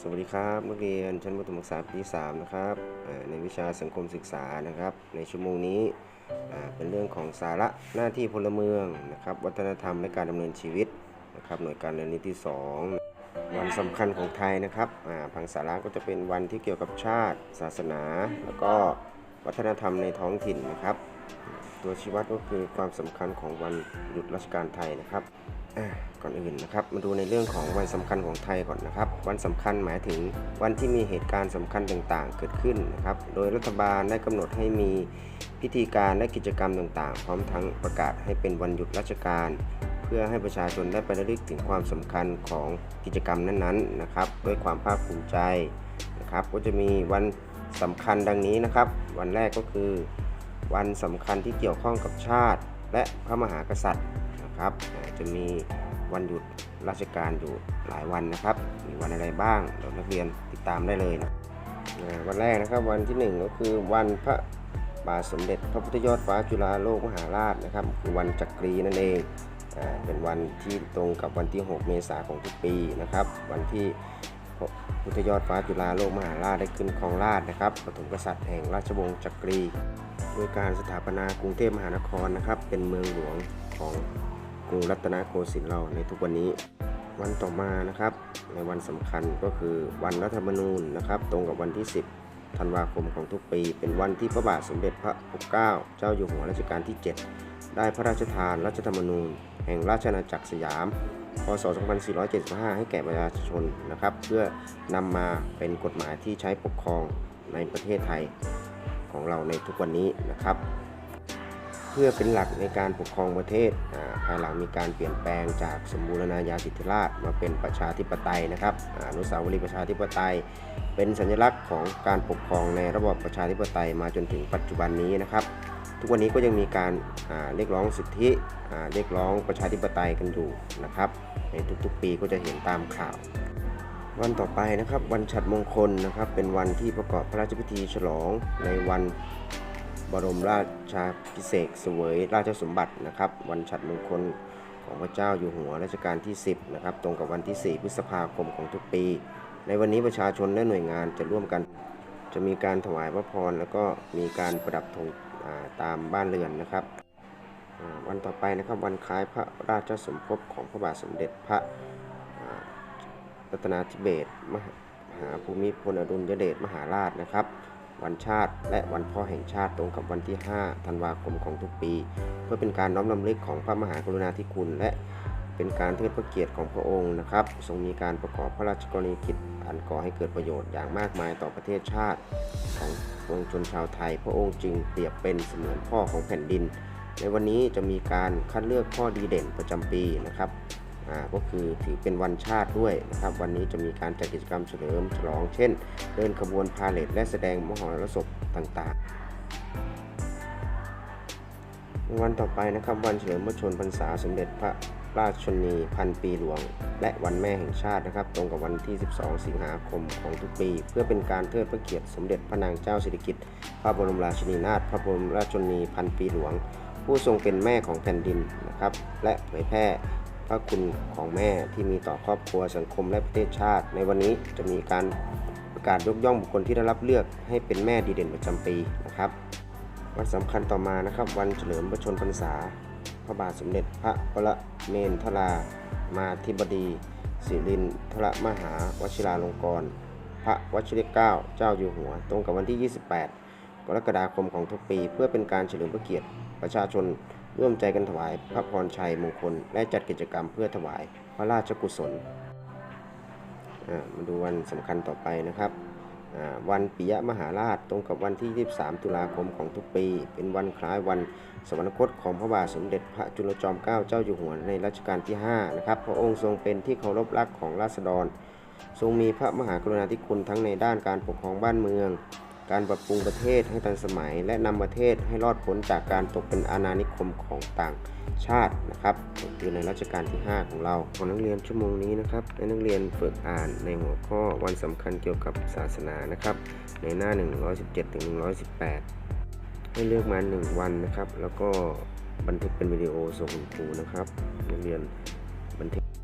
สวัสดีครับนักเรียนชั้นประถมศึกษาปีที่3นะครับในวิชาสังคมศึกษานะครับ ในชั่วโมงนี้เป็นเรื่องของสาระหน้าที่พลเมืองนะครับ วัฒนธรรมและการดำเนินชีวิตนะครับหน่วยการเรียนรู้ที่ 2 วันสำคัญของไทยนะครับอ่าผังสาระก็จะเป็นวันที่เกี่ยวกับชาติ ศาสนา แล้วก็วัฒนธรรมในท้องถิ่นนะครับ ตัวชี้วัดก็คือความสำคัญของวันหยุดราชการไทยนะครับ ก่อนอื่นนะครับ มาดูในเรื่องของวันสำคัญของไทยก่อนนะครับ วันสำคัญหมายถึงวันที่มีเหตุการณ์สำคัญต่างๆ เกิดขึ้นนะครับ โดยรัฐบาลได้กำหนดให้มีพิธีการและกิจกรรมต่างๆ พร้อมทั้งประกาศให้เป็นวันหยุดราชการ เพื่อให้ประชาชนได้ไประลึกถึงความสำคัญของกิจกรรมนั้นๆนะครับด้วยความภาคภูมิใจนะครับ ก็จะมีวันสำคัญดังนี้นะครับ วันแรกก็คือ วันสำคัญที่เกี่ยวข้องกับชาติ และพระมหากษัตริย์ นะครับ จะมีวันหยุดราชการอยู่หลายวันนะครับ มีวันอะไรบ้างเดี๋ยวนักเรียนติดตามได้เลยนะวันแรกนะครับวันที่หนึ่งก็คือวันพระบาทสมเด็จพระพุทธยอดฟ้าจุฬาโลกมหาราชนะครับคือวันจักรีนั่นเองเป็นวันที่ตรงกับวันที่ 6 เมษายนของทุกปีนะครับ วันที่พระพุทธยอดฟ้าจุฬาโลกมหาราชได้ขึ้นครองราชย์นะครับปฐมกษัตริย์แห่งราชวงศ์จักรีโดยการสถาปนากรุงเทพมหานครนะครับ เป็นเมืองหลวงของ กรุงรัตนโกสินทร์เราในทุกวันนี้ วันต่อมานะครับ ในวันสำคัญก็คือวันรัฐธรรมนูญนะครับ ตรงกับวันที่ 10ธันวาคมของทุกปี เป็นวันที่พระบาทสมเด็จพระปกเกล้าเจ้าอยู่หัวรัชกาลที่ 7 ได้พระราชทานรัฐธรรมนูญ แห่งราชอาณาจักรสยามพศ 2475 ให้แก่ประชาชนนะครับ เพื่อนำมาเป็นกฎหมายที่ใช้ปกครองในประเทศไทยของเราในทุกวันนี้นะครับ พื่อเป็นหลักในการปกครองประเทศภายหลังมีการเปลี่ยนแปลงจากสมบูรณาญาสิทธิราชมาเป็นประชาธิปไตยนะครับอนุสาวรีย์ประชาธิปไตย เป็นสัญลักษณ์ของการปกครองในระบอบประชาธิปไตยมาจนถึงปัจจุบันนี้นะครับ ทุกวันนี้ก็ยังมีการเรียกร้องสิทธิเรียกร้องประชาธิปไตยกันอยู่นะครับ ในทุกๆ ปีก็จะเห็นตามข่าววันต่อไปนะครับวันฉัตรมงคลนะครับเป็นวันที่ประกอบพระราชพิธีฉลองในวัน บรมราชาพิเศษเสวยราชสมบัตินะครับ วันฉัตรมงคลของพระเจ้าอยู่หัวรัชกาลที่ 10 นะครับ ตรงกับวันที่ 4 พฤษภาคมของทุกปี ในวันนี้ประชาชนและหน่วยงานจะร่วมกัน จะมีการถวายพระพร แล้วก็มีการประดับธงตามบ้านเรือนนะครับ วันต่อไปนะครับวันคล้ายพระราชสมภพของพระบาทสมเด็จพระรัตนาธิเบศรมหาภูมิพลอดุลยเดชมหาราชนะครับ วันชาติ และวันพ่อแห่งชาติตรงกับวันที่ 5 ธันวาคมของทุกปี เพื่อเป็นการน้อมรำลึกของพระมหากรุณาธิคุณ และเป็นการเทิดพระเกียรติของพระองค์นะครับ ทรงมีการประกอบพระราชกรณียกิจอันก่อให้เกิดประโยชน์อย่างมากมายต่อประเทศชาติ ของปวงชนชาวไทย พระองค์จึงเปรียบเป็นเสมือนพ่อของแผ่นดิน ในวันนี้จะมีการคัดเลือกพ่อดีเด่นประจำปีนะครับ ก็คือถือเป็นวันชาติด้วยนะครับ วันนี้จะมีการจัดกิจกรรมเฉลิมฉลอง เช่น เดินขบวนพาเหรดและแสดงมหรสพต่างๆ วันต่อไปนะครับวันเฉลิมพระชนพรรษาสมเด็จพระราชชนีพันปีหลวง และวันแม่แห่งชาตินะครับ ตรงกับวันที่ 12 สิงหาคมของทุกปี เพื่อเป็นการเทิดพระเกียรติสมเด็จพระนางเจ้าสิริกิติ์พระบรมราชินีนาถพระบรมราชชนีพันปีหลวง ผู้ทรงเป็นแม่ของแผ่นดินนะครับ และเผยแพร่ พระคุณของแม่ที่มีต่อครอบครัวสังคมและประเทศชาติ ในวันนี้จะมีการประกาศยกย่องบุคคลที่ได้รับเลือกให้เป็นแม่ดีเด่นประจำปีนะครับ วันสำคัญต่อมานะครับ วันเฉลิมพระชนพรรษา พระบาทสมเด็จพระวรเมนทรามาธิบดีสิรินทรมหาวชิราลงกรณ์พระวชิรเกล้าเจ้าอยู่หัว ตรงกับวันที่ 28 กรกฎาคมของทุกปี เพื่อเป็นการเฉลิมพระเกียรติประชาชน ร่วมใจกันถวายพระพรชัยมงคล และจัดกิจกรรมเพื่อถวายพระราชกุศลมาดูวันสำคัญต่อไปนะครับ วันปิยมหาราชตรงกับวันที่ 23 ตุลาคมของทุกปี เป็นวันคล้ายวันสวรรคตของพระบาทสมเด็จพระจุลจอมเกล้าเจ้าอยู่หัวในรัชกาลที่ 5 นะครับ พระองค์ทรงเป็นที่เคารพรักของราษฎร ทรงมีพระมหากรุณาธิคุณทั้งในด้านการปกครองบ้านเมือง การปรับปรุงประเทศให้ทันสมัย และนำประเทศให้รอดพ้นจากการตกเป็นอาณานิคมของต่างชาตินะครับคือในรัชกาลที่ 5 ของเราของนักเรียนชั่วโมงนี้นะครับให้นักเรียนฝึกอ่านในหัวข้อวันสำคัญเกี่ยวกับศาสนานะครับ ในหน้า 117ถึง118 ให้เลือกมา 1 วันนะครับ แล้วก็บันทึกเป็นวิดีโอส่งคุณครูนะครับนักเรียนบันทึก